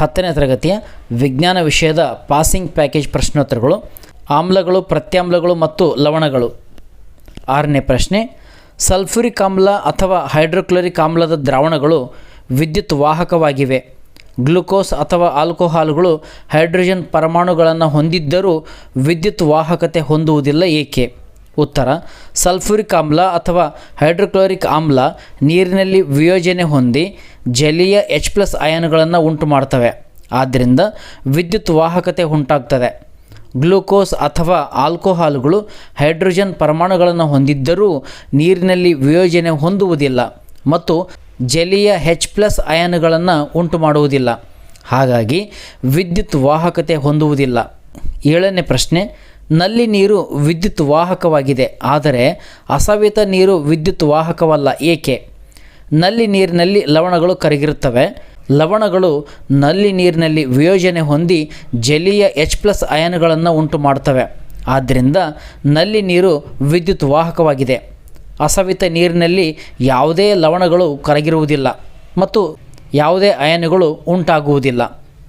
ಹತ್ತನೇ ತರಗತಿಯ ವಿಜ್ಞಾನ ವಿಷಯದ ಪಾಸಿಂಗ್ ಪ್ಯಾಕೇಜ್ ಪ್ರಶ್ನೋತ್ತರಗಳು, ಆಮ್ಲಗಳು, ಪ್ರತ್ಯಾಮ್ಲಗಳು ಮತ್ತು ಲವಣಗಳು. ಆರನೇ ಪ್ರಶ್ನೆ, ಸಲ್ಫ್ಯೂರಿಕ್ ಆಮ್ಲ ಅಥವಾ ಹೈಡ್ರೋಕ್ಲೋರಿಕ್ ಆಮ್ಲದ ದ್ರಾವಣಗಳು ವಿದ್ಯುತ್ ವಾಹಕವಾಗಿವೆ. ಗ್ಲುಕೋಸ್ ಅಥವಾ ಆಲ್ಕೋಹಾಲ್ಗಳು ಹೈಡ್ರೋಜನ್ ಪರಮಾಣುಗಳನ್ನು ಹೊಂದಿದ್ದರೂ ವಿದ್ಯುತ್ ವಾಹಕತೆ ಹೊಂದುವುದಿಲ್ಲ ಏಕೆ? ಉತ್ತರ, ಸಲ್ಫ್ಯೂರಿಕ್ ಆಮ್ಲ ಅಥವಾ ಹೈಡ್ರೋಕ್ಲೋರಿಕ್ ಆಮ್ಲ ನೀರಿನಲ್ಲಿ ವಿಯೋಜನೆ ಹೊಂದಿ ಜಲೀಯ ಎಚ್ ಪ್ಲಸ್ ಅಯಾನುಗಳನ್ನು ಉಂಟು ಮಾಡ್ತವೆ ಆದ್ದರಿಂದ ವಿದ್ಯುತ್ ವಾಹಕತೆ ಉಂಟಾಗ್ತದೆ. ಗ್ಲೂಕೋಸ್ ಅಥವಾ ಆಲ್ಕೋಹಾಲ್ಗಳು ಹೈಡ್ರೋಜನ್ ಪರಮಾಣುಗಳನ್ನು ಹೊಂದಿದ್ದರೂ ನೀರಿನಲ್ಲಿ ವಿಯೋಜನೆ ಹೊಂದುವುದಿಲ್ಲ ಮತ್ತು ಜಲೀಯ ಹೆಚ್ ಪ್ಲಸ್ ಅಯಾನುಗಳನ್ನು ಉಂಟು ಮಾಡುವುದಿಲ್ಲ ಹಾಗಾಗಿ ವಿದ್ಯುತ್ ವಾಹಕತೆ ಹೊಂದುವುದಿಲ್ಲ. ಏಳನೇ ಪ್ರಶ್ನೆ ನಲ್ಲಿ ನೀರು ವಿದ್ಯುತ್ ವಾಹಕವಾಗಿದೆ. ಆದರೆ ಅಸವಿತ ನೀರು ವಿದ್ಯುತ್ ವಾಹಕವಲ್ಲ. ಏಕೆ? ನಲ್ಲಿ ನೀರಿನಲ್ಲಿ ಲವಣಗಳು ಕರಗಿರುತ್ತವೆ. ಲವಣಗಳು ನಲ್ಲಿ ನೀರಿನಲ್ಲಿ ವಿಯೋಜನೆ ಹೊಂದಿ ಜಲೀಯ ಎಚ್ ಪ್ಲಸ್ ಅಯನಗಳನ್ನು ಉಂಟು ಮಾಡುತ್ತವೆ. ಆದ್ದರಿಂದ ನಲ್ಲಿ ನೀರು ವಿದ್ಯುತ್ ವಾಹಕವಾಗಿದೆ. ಅಸವಿತ ನೀರಿನಲ್ಲಿ ಯಾವುದೇ ಲವಣಗಳು ಕರಗಿರುವುದಿಲ್ಲ ಮತ್ತು ಯಾವುದೇ ಅಯನಗಳು ಉಂಟಾಗುವುದಿಲ್ಲ.